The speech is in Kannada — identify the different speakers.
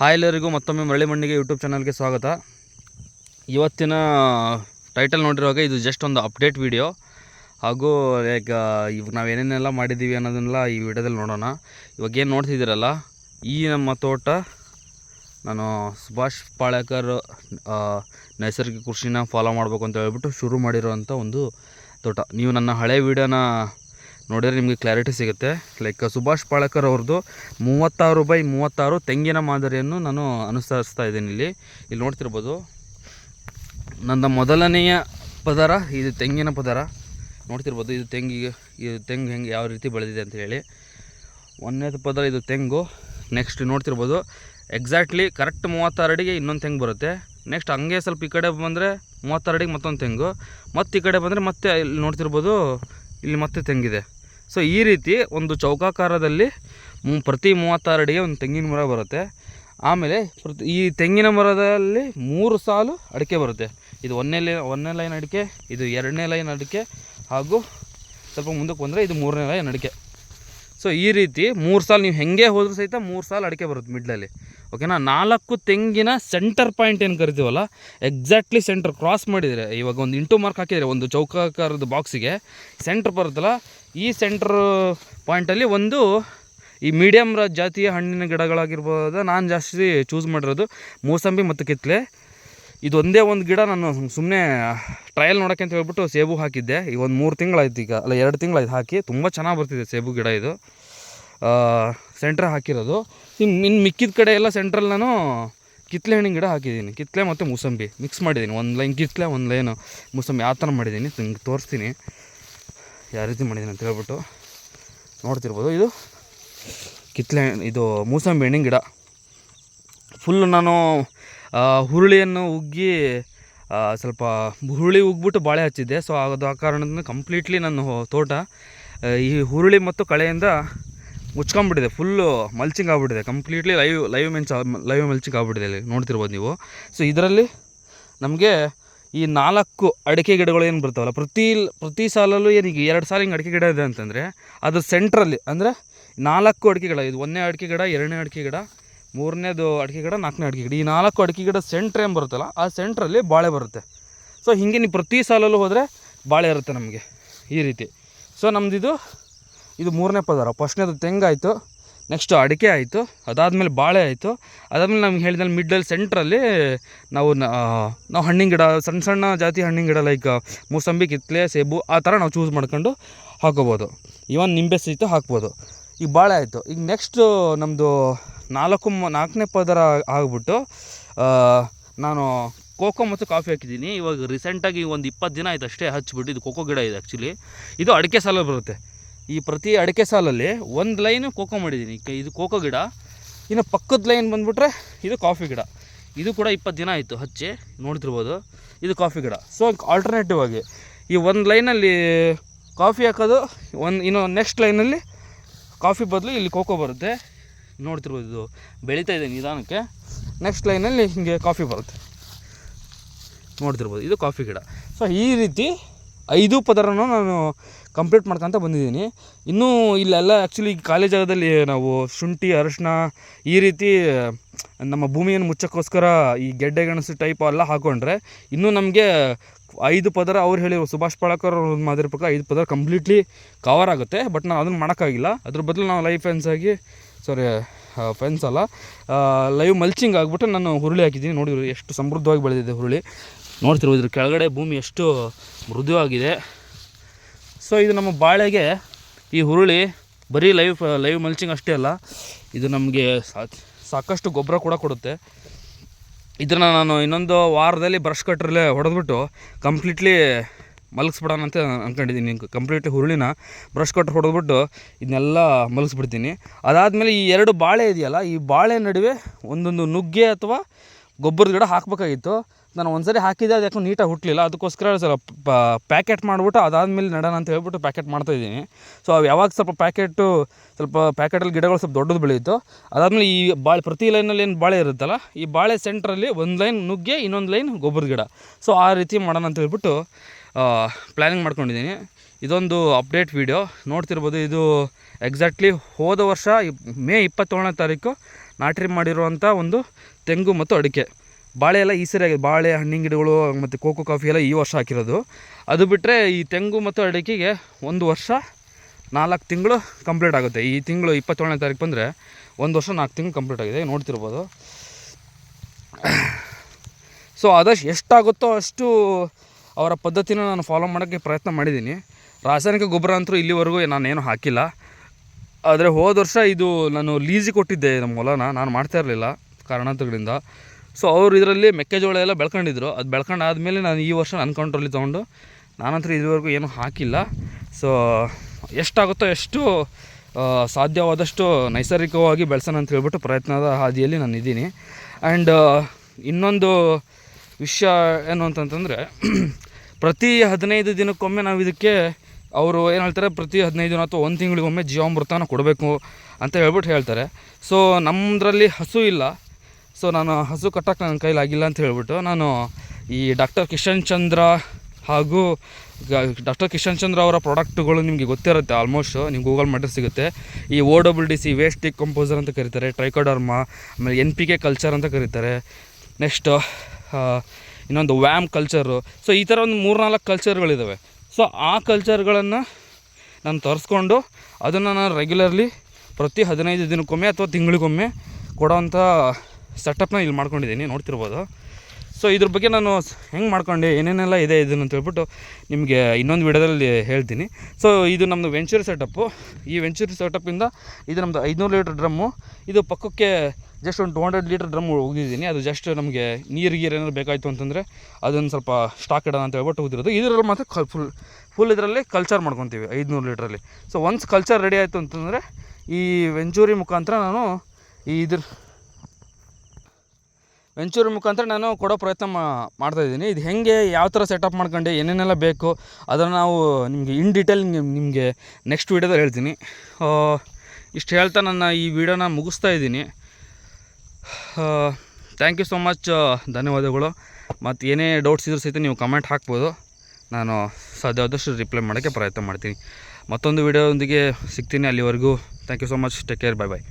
Speaker 1: ಹಾಯ್ ಎಲ್ಲರಿಗೂ ಮತ್ತೊಮ್ಮೆ ಮರಳಿ ಮಣ್ಣಿಗೆ ಯೂಟ್ಯೂಬ್ ಚಾನಲ್ಗೆ ಸ್ವಾಗತ. ಇವತ್ತಿನ ಟೈಟಲ್ ನೋಡಿರುವಾಗ ಇದು ಜಸ್ಟ್ ಒಂದು ಅಪ್ಡೇಟ್ ವಿಡಿಯೋ ಹಾಗೂ ಲೈಕ್ ಇವಾಗ ನಾವು ಏನೇನೆಲ್ಲ ಮಾಡಿದ್ದೀವಿ ಅನ್ನೋದನ್ನೆಲ್ಲ ಈ ವಿಡಿಯೋದಲ್ಲಿ ನೋಡೋಣ. ಇವಾಗ ಏನು ನೋಡ್ತಿದ್ದೀರಲ್ಲ, ಈ ನಮ್ಮ ತೋಟ, ನಾನು ಸುಭಾಷ್ ಪಾಳೇಕರ್ ನೈಸರ್ಗಿಕ ಕೃಷಿನ ಫಾಲೋ ಮಾಡಬೇಕು ಅಂತ ಹೇಳ್ಬಿಟ್ಟು ಶುರು ಮಾಡಿರೋವಂಥ ಒಂದು ತೋಟ. ನೀವು ನನ್ನ ಹಳೆ ವಿಡಿಯೋನ ನೋಡಿದ್ರೆ ನಿಮಗೆ ಕ್ಲಾರಿಟಿ ಸಿಗುತ್ತೆ. ಲೈಕ್ ಸುಭಾಷ್ ಪಾಳಕರ್ ಅವ್ರದ್ದು ಮೂವತ್ತಾರು ಬೈ ಮೂವತ್ತಾರು ತೆಂಗಿನ ಮಾದರಿಯನ್ನು ನಾನು ಅನುಸರಿಸ್ತಾ ಇದ್ದೀನಿ ಇಲ್ಲಿ. ಇಲ್ಲಿ ನೋಡ್ತಿರ್ಬೋದು. ನನ್ನ ಮೊದಲನೆಯ ಪದರ, ಇದು ತೆಂಗಿನ ಪದರ. ನೋಡ್ತಿರ್ಬೋದು, ಇದು ತೆಂಗಿಗೆ, ಇದು ತೆಂಗು ಹೆಂಗೆ ಯಾವ ರೀತಿ ಬೆಳೆದಿದೆ ಅಂತ ಹೇಳಿ. ಒಂದನೇದು ಪದರ ಇದು ತೆಂಗು. ನೆಕ್ಸ್ಟ್ ನೋಡ್ತಿರ್ಬೋದು. ಎಕ್ಸಾಕ್ಟ್ಲಿ ಕರೆಕ್ಟ್ ಮೂವತ್ತಾರು ಅಡಿಗೆ ಇನ್ನೊಂದು ತೆಂಗು ಬರುತ್ತೆ. ನೆಕ್ಸ್ಟ್ ಹಂಗೆ ಸ್ವಲ್ಪ ಈ ಕಡೆ ಬಂದರೆ ಮೂವತ್ತಾರು ಅಡಿಗೆ ಮತ್ತೊಂದು ತೆಂಗು. ಮತ್ತು ಈ ಕಡೆ ಬಂದರೆ ಮತ್ತೆ ಇಲ್ಲಿ ನೋಡ್ತಿರ್ಬೋದು, ಇಲ್ಲಿ ಮತ್ತೆ ತೆಂಗಿದೆ. ಸೊ ಈ ರೀತಿ ಒಂದು ಚೌಕಾಕಾರದಲ್ಲಿ ಪ್ರತಿ ಮೂವತ್ತಾರು ಅಡಿಗೆ ಒಂದು ತೆಂಗಿನ ಮರ ಬರುತ್ತೆ. ಆಮೇಲೆ ಪ್ರತಿ, ಈ ತೆಂಗಿನ ಮರದಲ್ಲಿ ಮೂರು ಸಾಲು ಅಡಿಕೆ ಬರುತ್ತೆ. ಇದು ಒಂದನೇ ಲೈನ್ ಒಂದನೇ ಲೈನ್ ಅಡಿಕೆ, ಇದು ಎರಡನೇ ಲೈನ್ ಅಡಿಕೆ ಹಾಗೂ ಸ್ವಲ್ಪ ಮುಂದಕ್ಕೆ ಬಂದರೆ ಇದು ಮೂರನೇ ಲೈನ್ ಅಡಿಕೆ. ಸೊ ಈ ರೀತಿ ಮೂರು ಸಾಲು ನೀವು ಹೆಂಗೆ ಹೋದರೂ ಸಹಿತ ಮೂರು ಸಾಲು ಅಡಿಕೆ ಬರುತ್ತೆ ಮಿಡ್ಲಲ್ಲಿ. ಓಕೆನಾ? ನಾಲ್ಕು ತೆಂಗಿನ ಸೆಂಟರ್ ಪಾಯಿಂಟ್ ಏನು ಕರಿತೀವಲ್ಲ ಎಕ್ಸಾಕ್ಟ್ಲಿ ಸೆಂಟರ್ ಕ್ರಾಸ್ ಮಾಡಿದರೆ, ಇವಾಗ ಒಂದು ಇಂಟು ಮಾರ್ಕ್ ಹಾಕಿದರೆ, ಒಂದು ಚೌಕಾಕಾರದ ಬಾಕ್ಸಿಗೆ ಸೆಂಟ್ರ್ ಬರುತ್ತಲ್ಲ, ಈ ಸೆಂಟ್ರ್ ಪಾಯಿಂಟಲ್ಲಿ ಒಂದು ಈ ಮೀಡಿಯಮ್ ಜಾತಿಯ ಹಣ್ಣಿನ ಗಿಡಗಳಾಗಿರ್ಬೋದು, ನಾನು ಜಾಸ್ತಿ ಚೂಸ್ ಮಾಡಿರೋದು ಮೂಸಂಬಿ ಮತ್ತು ಕಿತ್ಲೆ ಇದು ಒಂದೇ ಗಿಡ ನಾನು ಸುಮ್ಮನೆ ಟ್ರಯಲ್ ನೋಡೋಕೆ ಅಂತ ಹೇಳ್ಬಿಟ್ಟು ಸೇಬು ಹಾಕಿದ್ದೆ. ಈಗ ಒಂದು ಮೂರು ತಿಂಗಳಾಯ್ತು ಈಗ, ಅಲ್ಲ, ಎರಡು ತಿಂಗಳಾಯ್ತು ಹಾಕಿ, ತುಂಬ ಚೆನ್ನಾಗಿ ಬರ್ತಿದೆ ಸೇಬು ಗಿಡ ಇದು. ಸೆಂಟ್ರ್ ಹಾಕಿರೋದು. ಇನ್ನು ಇನ್ನು ಮಿಕ್ಕಿದ ಕಡೆ ಎಲ್ಲ ಸೆಂಟ್ರಲ್ಲಿ ನಾನು ಕಿತ್ಲೆ ಹಣ್ಣಿನ ಗಿಡ ಹಾಕಿದ್ದೀನಿ. ಕಿತ್ಲೆ ಮತ್ತು ಮೂಸಂಬಿ ಮಿಕ್ಸ್ ಮಾಡಿದ್ದೀನಿ. ಒಂದು ಲೈನ್ ಕಿತ್ಲೆ, ಒಂದು ಲೈನು ಮೂಸಂಬಿ. ಆ ಥರ ಮಾಡಿದ್ದೀನಿ. ನಿಮ್ಗೆ ತೋರಿಸ್ತೀನಿ. ಯಾವ ರೀತಿ ಮಾಡಿದ್ದೀನಿ ಅಂತ ಹೇಳ್ಬಿಟ್ಟು ನೋಡ್ತಿರ್ಬೋದು. ಇದು ಕಿತ್ಲೆ, ಇದು ಮೂಸಂಬಿ ಹಣ್ಣಿನ ಗಿಡ. ಫುಲ್ಲು ನಾನು ಹುರುಳಿಯನ್ನು ಉಗ್ಗಿ ಸ್ವಲ್ಪ ಹುರುಳಿ ಉಗ್ಬಿಟ್ಟು ಬಾಳೆ ಹಚ್ಚಿದ್ದೆ. ಸೊ ಅದು ಆ ಕಾರಣದಿಂದ ಕಂಪ್ಲೀಟ್ಲಿ ನನ್ನ ತೋಟ, ಈ ಹುರುಳಿ ಮತ್ತು ಕಳೆಯಿಂದ ಮುಚ್ಕೊಂಬಿಟ್ಟಿದೆ ಫುಲ್ಲು ಮಲ್ಚಿಂಗ್ ಆಗ್ಬಿಟ್ಟಿದೆ ಕಂಪ್ಲೀಟ್ಲಿ ಲೈವ್ ಲೈವ್ ಮೆಂಚ್ ಲೈವ್ ಮಲ್ಚಿಂಗ್ ಆಗಿಬಿಟ್ಟಿದೆ ಇಲ್ಲಿ, ನೋಡ್ತಿರ್ಬೋದು ನೀವು. ಸೊ ಇದರಲ್ಲಿ ನಮಗೆ ಈ ನಾಲ್ಕು ಅಡಿಕೆ ಗಿಡಗಳು ಏನು ಬರ್ತಾವಲ್ಲ, ಪ್ರತಿ ಪ್ರತಿ ಸಾಲಲ್ಲೂ ಏನೀಗ ಎರಡು ಸಾಲ ಹಿಂಗೆ ಅಡಿಕೆ ಗಿಡ ಇದೆ ಅಂತಂದರೆ, ಅದ್ರ ಸೆಂಟ್ರಲ್ಲಿ ಅಂದರೆ ನಾಲ್ಕು ಅಡಿಕೆ ಗಿಡ, ಇದು ಒಂದನೇ ಅಡಿಕೆ ಗಿಡ, ಎರಡನೇ ಅಡಿಕೆ ಗಿಡ, ಮೂರನೇದು ಅಡಿಕೆ ಗಿಡ, ನಾಲ್ಕನೇ ಅಡಿಕೆ ಗಿಡ, ಈ ನಾಲ್ಕು ಅಡಿಕೆ ಗಿಡ ಸೆಂಟ್ರ್ ಏನು ಬರುತ್ತಲ್ಲ, ಆ ಸೆಂಟ್ರಲ್ಲಿ ಬಾಳೆ ಬರುತ್ತೆ. ಸೊ ಹೀಗೆ ನೀವು ಪ್ರತಿ ಸಾಲಲ್ಲೂ ಹೋದರೆ ಬಾಳೆ ಇರುತ್ತೆ ನಮಗೆ, ಈ ರೀತಿ. ಸೊ ನಮ್ಮದಿದು ಇದು ಮೂರನೇ ಪದಾರ. ಫಸ್ಟ್ನೇದು ತೆಂಗಾಯಿತು ನೆಕ್ಸ್ಟು ಅಡಿಕೆ ಆಯಿತು, ಅದಾದಮೇಲೆ ಬಾಳೆ ಆಯಿತು. ಅದಾದಮೇಲೆ ನಮ್ಗೆ ಹೇಳಿದಲ್ಲಿ ಮಿಡ್ಡಲ್ಲಿ ಸೆಂಟ್ರಲ್ಲಿ ನಾವು ನಾವು ಹಣ್ಣಿನ ಗಿಡ, ಸಣ್ಣ ಸಣ್ಣ ಜಾತಿ ಹಣ್ಣಿನ ಗಿಡ ಲೈಕ್ ಮೂಸಂಬಿ ಕಿತ್ಲೆ ಸೇಬು, ಆ ಥರ ನಾವು ಚೂಸ್ ಮಾಡ್ಕೊಂಡು ಹಾಕೋಬೋದು. ಇವನ್ ನಿಂಬೆ ಸಹಿತ ಹಾಕ್ಬೋದು. ಈಗ ಬಾಳೆ ಆಯಿತು. ಈಗ ನೆಕ್ಸ್ಟು ನಮ್ಮದು ನಾಲ್ಕು, ನಾಲ್ಕನೇ ಪದರ ಆಗಿಬಿಟ್ಟು ನಾನು ಕೋಕೋ ಮತ್ತು ಕಾಫಿ ಹಾಕಿದ್ದೀನಿ. ಇವಾಗ ರೀಸೆಂಟಾಗಿ ಒಂದು ಇಪ್ಪತ್ತು ದಿನ ಆಯ್ತು ಅಷ್ಟೇ ಹಚ್ಚಿಬಿಟ್ಟು ಇದು ಕೋಕೋ ಗಿಡ ಇದೆ ಆ್ಯಕ್ಚುಲಿ ಇದು ಅಡಿಕೆ ಸಾಲ ಬರುತ್ತೆ. ಈ ಪ್ರತಿ ಅಡಿಕೆ ಸಾಲಲ್ಲಿ ಒಂದು ಲೈನು ಕೋಕೋ ಮಾಡಿದ್ದೀನಿ. ಇದು ಕೋಕೋ ಗಿಡ. ಇನ್ನು ಪಕ್ಕದ ಲೈನ್ ಬಂದುಬಿಟ್ರೆ ಇದು ಕಾಫಿ ಗಿಡ. ಇದು ಕೂಡ ಇಪ್ಪತ್ತು ದಿನ ಆಯಿತು ಹಚ್ಚಿ ನೋಡ್ತಿರ್ಬೋದು. ಇದು ಕಾಫಿ ಗಿಡ. ಸೊ ಆಲ್ಟರ್ನೇಟಿವ್ ಆಗಿ ಈ ಒಂದು ಲೈನಲ್ಲಿ ಕಾಫಿ ಹಾಕೋದು, ಒಂದು ಇನ್ನು ನೆಕ್ಸ್ಟ್ ಲೈನಲ್ಲಿ ಕಾಫಿ ಬದಲು ಇಲ್ಲಿ ಕೋಕೋ ಬರುತ್ತೆ. ನೋಡ್ತಿರ್ಬೋದು ಇದು ಬೆಳೀತಾ ಇದೆ ನಿಧಾನಕ್ಕೆ. ನೆಕ್ಸ್ಟ್ ಲೈನಲ್ಲಿ ಹೀಗೆ ಕಾಫಿ ಬರುತ್ತೆ. ನೋಡ್ತಿರ್ಬೋದು. ಇದು ಕಾಫಿ ಗಿಡ. ಸೊ ಈ ರೀತಿ ಐದು ಪದರನೂ ನಾನು ಕಂಪ್ಲೀಟ್ ಮಾಡ್ಕೊಂತ ಬಂದಿದ್ದೀನಿ. ಇನ್ನೂ ಇಲ್ಲೆಲ್ಲ ಆ್ಯಕ್ಚುಲಿ ಖಾಲಿ ಜಾಗದಲ್ಲಿ ನಾವು ಶುಂಠಿ ಅರಿಶಿನ ಈ ರೀತಿ, ನಮ್ಮ ಭೂಮಿಯನ್ನು ಮುಚ್ಚಕ್ಕೋಸ್ಕರ ಈ ಗೆಡ್ಡೆ ಗೆಣಸು ಟೈಪ್ ಎಲ್ಲ ಹಾಕೊಂಡ್ರೆ ಇನ್ನೂ ನಮಗೆ ಐದು ಪದರ ಅವ್ರು ಹೇಳಿರೋ ಸುಭಾಷ್ ಪಾಳಕರ್ ಅವ್ರ ಮಾದರಿ ಪ್ರಕಾರ ಐದು ಪದರ ಕಂಪ್ಲೀಟ್ಲಿ ಕವರ್ ಆಗುತ್ತೆ. ಬಟ್ ನಾನು ಅದನ್ನು ಮಾಡೋಕ್ಕಾಗಿಲ್ಲ. ಅದ್ರ ಬದಲು ನಾವು ಲೈವ್ ಫೆನ್ಸ್ ಆಗಿ ಸಾರಿ ಫೆನ್ಸ್ ಅಲ್ಲ ಲೈವ್ ಮಲ್ಚಿಂಗ್ ಆಗಿಬಿಟ್ಟು ನಾನು ಹುರುಳಿ ಹಾಕಿದ್ದೀನಿ. ನೋಡಿ ಎಷ್ಟು ಸಮೃದ್ಧವಾಗಿ ಬೆಳೆದಿದೆ ಹುರುಳಿ. ನೋಡ್ತಿರ್ಬೋದು ಕೆಳಗಡೆ ಭೂಮಿ ಎಷ್ಟು ಮೃದುವಾಗಿದೆ. ಸೊ ಇದು ನಮ್ಮ ಬಾಳೆಗೆ ಈ ಹುರುಳಿ, ಬರೀ ಲೈವ್ ಲೈವ್ ಮಲ್ಚಿಂಗ್ ಅಷ್ಟೇ ಅಲ್ಲ, ಇದು ನಮಗೆ ಸಾಕಷ್ಟು ಗೊಬ್ಬರ ಕೂಡ ಕೊಡುತ್ತೆ. ಇದನ್ನು ನಾನು ಇನ್ನೊಂದು ವಾರದಲ್ಲಿ ಬ್ರಷ್ ಕಟ್ರಲ್ಲೇ ಹೊಡೆದ್ಬಿಟ್ಟು ಕಂಪ್ಲೀಟ್ಲಿ ಮಲಗಿಸ್ಬಿಡೋಣ ಅಂತ ಅಂದ್ಕೊಂಡಿದ್ದೀನಿ ಕಂಪ್ಲೀಟ್ಲಿ ಹುರುಳಿನ ಬ್ರಷ್ ಕಟ್ರ್ ಹೊಡೆದ್ಬಿಟ್ಟು ಇದನ್ನೆಲ್ಲ ಮಲಗಿಸ್ಬಿಡ್ತೀನಿ. ಅದಾದಮೇಲೆ ಈ ಎರಡು ಬಾಳೆ ಇದೆಯಲ್ಲ, ಈ ಬಾಳೆ ನಡುವೆ ಒಂದೊಂದು ನುಗ್ಗೆ ಅಥವಾ ಗೊಬ್ಬರದ ಗಿಡ ಹಾಕಬೇಕಾಗಿತ್ತು. ನಾನು ಒಂದ್ಸರಿ ಹಾಕಿದ್ದೆ, ಅದು ಯಾಕೋ ನೀಟಾಗಿ ಹುಟ್ಟಲಿಲ್ಲ ಅದಕ್ಕೋಸ್ಕರ ಸ್ವಲ್ಪ ಪ್ಯಾಕೆಟ್ ಮಾಡಿಬಿಟ್ಟು ಅದಾದಮೇಲೆ ನಡೋಣ ಅಂತ ಹೇಳ್ಬಿಟ್ಟು ಪ್ಯಾಕೆಟ್ ಮಾಡ್ತಾಯಿದ್ದೀನಿ ಸೊ ಅವು ಯಾವಾಗ ಸ್ವಲ್ಪ ಪ್ಯಾಕೆಟು ಸ್ವಲ್ಪ ಪ್ಯಾಕೆಟಲ್ಲಿ ಗಿಡಗಳು ಸ್ವಲ್ಪ ದೊಡ್ಡದು ಬೆಳೆಯಿತು ಅದಾದಮೇಲೆ ಈ ಬಾಳೆ, ಪ್ರತಿ ಲೈನಲ್ಲಿ ಏನು ಬಾಳೆ ಇರುತ್ತಲ್ಲ, ಈ ಬಾಳೆ ಸೆಂಟ್ರಲ್ಲಿ ಒಂದು ಲೈನ್ ನುಗ್ಗೆ, ಇನ್ನೊಂದು ಲೈನ್ ಗೊಬ್ಬರದ ಗಿಡ. ಸೊ ಆ ರೀತಿ ಮಾಡೋಣ ಅಂತ ಹೇಳ್ಬಿಟ್ಟು ಪ್ಲ್ಯಾನಿಂಗ್ ಮಾಡ್ಕೊಂಡಿದ್ದೀನಿ. ಇದೊಂದು ಅಪ್ಡೇಟ್ ವೀಡಿಯೋ ನೋಡ್ತಿರ್ಬೋದು ಇದು ಎಕ್ಸಾಕ್ಟ್ಲಿ ಹೋದ ವರ್ಷ ಮೇ ಇಪ್ಪತ್ತೇಳನೇ ತಾರೀಕು ನಾಟ್ರಿ ಮಾಡಿರುವಂಥ ಒಂದು ತೆಂಗು ಮತ್ತು ಅಡಿಕೆ. ಬಾಳೆ ಎಲ್ಲ ಈ ಸರಿ ಆಗಿದೆ. ಬಾಳೆ, ಹಣ್ಣಿನ ಗಿಡಗಳು, ಮತ್ತು ಕೋಕೋ ಕಾಫಿ ಎಲ್ಲ ಈ ವರ್ಷ ಹಾಕಿರೋದು. ಅದು ಬಿಟ್ಟರೆ ಈ ತೆಂಗು ಮತ್ತು ಅಡಿಕೆಗೆ ಒಂದು ವರ್ಷ, ನಾಲ್ಕು ತಿಂಗಳು ಕಂಪ್ಲೀಟ್ ಆಗುತ್ತೆ. ಈ ತಿಂಗಳು ಇಪ್ಪತ್ತೇಳನೇ ತಾರೀಕು ಬಂದರೆ ಒಂದು ವರ್ಷ ನಾಲ್ಕು ತಿಂಗಳು ಕಂಪ್ಲೀಟ್ ಆಗಿದೆ. ನೋಡ್ತಿರ್ಬೋದು. ಸೊ ಆದಷ್ಟು ಎಷ್ಟಾಗುತ್ತೋ ಅಷ್ಟು ಅವರ ಪದ್ಧತಿನ ನಾನು ಫಾಲೋ ಮಾಡೋಕ್ಕೆ ಪ್ರಯತ್ನ ಮಾಡಿದ್ದೀನಿ. ರಾಸಾಯನಿಕ ಗೊಬ್ಬರ ಅಂತೂ ಇಲ್ಲಿವರೆಗೂ ನಾನೇನು ಹಾಕಿಲ್ಲ. ಆದರೆ ಹೋದ ವರ್ಷ ಇದು ನಾನು ಲೀಸಿಗೆ ಕೊಟ್ಟಿದ್ದೆ ನಮ್ಮ ಹೊಲನ. ನಾನು ಮಾಡ್ತಾ ಇರಲಿಲ್ಲ ಕಾರಣಾಂತರಗಳಿಂದ. ಸೊ ಅವರು ಇದರಲ್ಲಿ ಮೆಕ್ಕೆಜೋಳ ಎಲ್ಲ ಬೆಳ್ಕೊಂಡಿದ್ರು. ಅದು ಬೆಳ್ಕೊಂಡು ಆದಮೇಲೆ ನಾನು ಈ ವರ್ಷ ನನ್ನ ಕಂಟ್ರೋಲಿ ತೊಗೊಂಡು ನಾನಂತರ ಇದುವರೆಗೂ ಏನೂ ಹಾಕಿಲ್ಲ. ಸೊ ಎಷ್ಟಾಗುತ್ತೋ ಎಷ್ಟು ಸಾಧ್ಯವಾದಷ್ಟು ನೈಸರ್ಗಿಕವಾಗಿ ಬೆಳೆಸೋಣ ಅಂತ ಹೇಳ್ಬಿಟ್ಟು ಪ್ರಯತ್ನದ ಹಾದಿಯಲ್ಲಿ ನಾನು ಇದ್ದೀನಿ. ಆ್ಯಂಡ್ ಇನ್ನೊಂದು ವಿಷಯ ಏನು ಅಂತಂತಂದರೆ, ಪ್ರತಿ ಹದಿನೈದು ದಿನಕ್ಕೊಮ್ಮೆ ನಾವು ಇದಕ್ಕೆ ಅವರು ಏನು ಹೇಳ್ತಾರೆ, ಪ್ರತಿ ಹದಿನೈದು ದಿನ ಅಥವಾ ಒಂದು ತಿಂಗಳಿಗೊಮ್ಮೆ ಜೀವಾಮೃತನ ಕೊಡಬೇಕು ಅಂತ ಹೇಳ್ಬಿಟ್ಟು ಹೇಳ್ತಾರೆ. ಸೊ ನಮ್ಮದ್ರಲ್ಲಿ ಹಸು ಇಲ್ಲ. ಸೊ ನಾನು ಹಸು ಕಟ್ಟಕ್ಕೆ ನನ್ನ ಕೈಲಿ ಆಗಿಲ್ಲ ಅಂತ ಹೇಳ್ಬಿಟ್ಟು ನಾನು ಈ ಡಾಕ್ಟರ್ ಕಿಶನ್ ಚಂದ್ರ ಹಾಗೂ ಡಾಕ್ಟರ್ ಕಿಶನ್ ಚಂದ್ರ ಅವರ ಪ್ರಾಡಕ್ಟ್ಗಳು ನಿಮಗೆ ಗೊತ್ತಿರುತ್ತೆ ಆಲ್ಮೋಸ್ಟು ನಿಮ್ಗೆ ಗೂಗಲ್ ಮಾಡಿದ್ರೆ ಸಿಗುತ್ತೆ. ಈ O W D C waste composer ಅಂತ ಕರೀತಾರೆ ಟ್ರೈಕೋಡರ್ಮ ಆಮೇಲೆ ಎನ್ ಪಿ ಕೆ ಕಲ್ಚರ್ ಅಂತ ಕರೀತಾರೆ. ನೆಕ್ಸ್ಟ್ ಇನ್ನೊಂದು ವ್ಯಾಮ್ ಕಲ್ಚರು ಸೊ ಈ ಥರ ಒಂದು ಮೂರ್ನಾಲ್ಕು ಕಲ್ಚರ್ಗಳಿದ್ದಾವೆ ಸೊ ಆ ಕಲ್ಚರ್ಗಳನ್ನು ನಾನು ತರಿಸ್ಕೊಂಡು ಅದನ್ನು ನಾನು ರೆಗ್ಯುಲರ್ಲಿ ಪ್ರತಿ ಹದಿನೈದು ದಿನಕ್ಕೊಮ್ಮೆ ಅಥವಾ ತಿಂಗಳಿಗೊಮ್ಮೆ ಕೊಡೋವಂಥ ಸೆಟಪ್ನ ಇಲ್ಲಿ ಮಾಡ್ಕೊಂಡಿದ್ದೀನಿ, ನೋಡ್ತಿರ್ಬೋದು. ಸೊ ಇದ್ರ ಬಗ್ಗೆ ನಾನು ಹೆಂಗೆ ಮಾಡ್ಕೊಂಡೆ, ಏನೇನೆಲ್ಲ ಇದೆ ಇದನ್ನು ಹೇಳ್ಬಿಟ್ಟು ನಿಮಗೆ ಇನ್ನೊಂದು ವಿಡಿಯೋದಲ್ಲಿ ಹೇಳ್ತೀನಿ. ಸೊ ಇದು ನಮ್ಮದು ವೆಂಚೂರಿ ಸೆಟಪ್ಪು ಈ ವೆಂಚೂರಿ ಸೆಟಪ್ಪಿಂದ ಇದು ನಮ್ಮದು ಐದುನೂರು ಲೀಟ್ರ್ ಡ್ರಮ್ಮು. ಇದು ಪಕ್ಕಕ್ಕೆ ಜಸ್ಟ್ ಒಂದು ಟು ಹಂಡ್ರೆಡ್ ಲೀಟ್ರ್ ಡ್ರಮ್ ಹೋಗಿದ್ದೀನಿ ಅದು ಜಸ್ಟ್ ನಮಗೆ ನೀರು, ಗೀರು ಏನಾದ್ರು ಬೇಕಾಯಿತು ಅಂತಂದರೆ ಅದನ್ನು ಸ್ವಲ್ಪ ಸ್ಟಾಕ್ ಇಡೋಣ ಅಂತ ಹೇಳ್ಬಿಟ್ಟು ಹೋಗಿರೋದು ಇದರಲ್ಲಿ ಮಾತ್ರ ಕ ಫುಲ್ ಫುಲ್ ಇದರಲ್ಲಿ ಕಲ್ಚರ್ ಮಾಡ್ಕೊತೀವಿ, ಐದುನೂರು ಲೀಟ್ರಲ್ಲಿ ಸೊ ಒನ್ಸ್ ಕಲ್ಚರ್ ರೆಡಿ ಆಯಿತು ಅಂತಂದರೆ ಈ ವೆಂಚೂರಿ ಮುಖಾಂತರ ನಾನು ಈ ಇದ್ರ ವೆಂಚೂರಿ ಮುಖಾಂತರ ನಾನು ಕೊಡೋ ಪ್ರಯತ್ನ ಮಾಡ್ತಾ ಇದ್ದೀನಿ. ಇದು ಹೇಗೆ, ಯಾವ ಥರ ಸೆಟಪ್ ಮಾಡ್ಕೊಂಡೆ, ಏನೇನೆಲ್ಲ ಬೇಕು, ಅದನ್ನು ನಾವು ನಿಮಗೆ ಇನ್ ಡೀಟೇಲ್ ನಿಮಗೆ ನೆಕ್ಸ್ಟ್ ವೀಡಿಯೋದಲ್ಲಿ ಹೇಳ್ತೀನಿ. ಇಷ್ಟು ಹೇಳ್ತಾ ನನ್ನ ಈ ವಿಡಿಯೋನ ಮುಗಿಸ್ತಾ ಇದ್ದೀನಿ. ಥ್ಯಾಂಕ್ ಯು ಸೊ ಮಚ್ ಧನ್ಯವಾದಗಳು. ಮತ್ತು ಏನೇ ಡೌಟ್ಸ್ ಇದ್ರೂ ಸಹಿತ ನೀವು ಕಮೆಂಟ್ ಹಾಕ್ಬೋದು. ನಾನು ಸಾಧ್ಯವಾದಷ್ಟು ರಿಪ್ಲೈ ಮಾಡೋಕ್ಕೆ ಪ್ರಯತ್ನ ಮಾಡ್ತೀನಿ. ಮತ್ತೊಂದು ವಿಡಿಯೋದೊಂದಿಗೆ ಸಿಗ್ತೀನಿ ಅಲ್ಲಿವರೆಗೂ. Thank you so much take care bye bye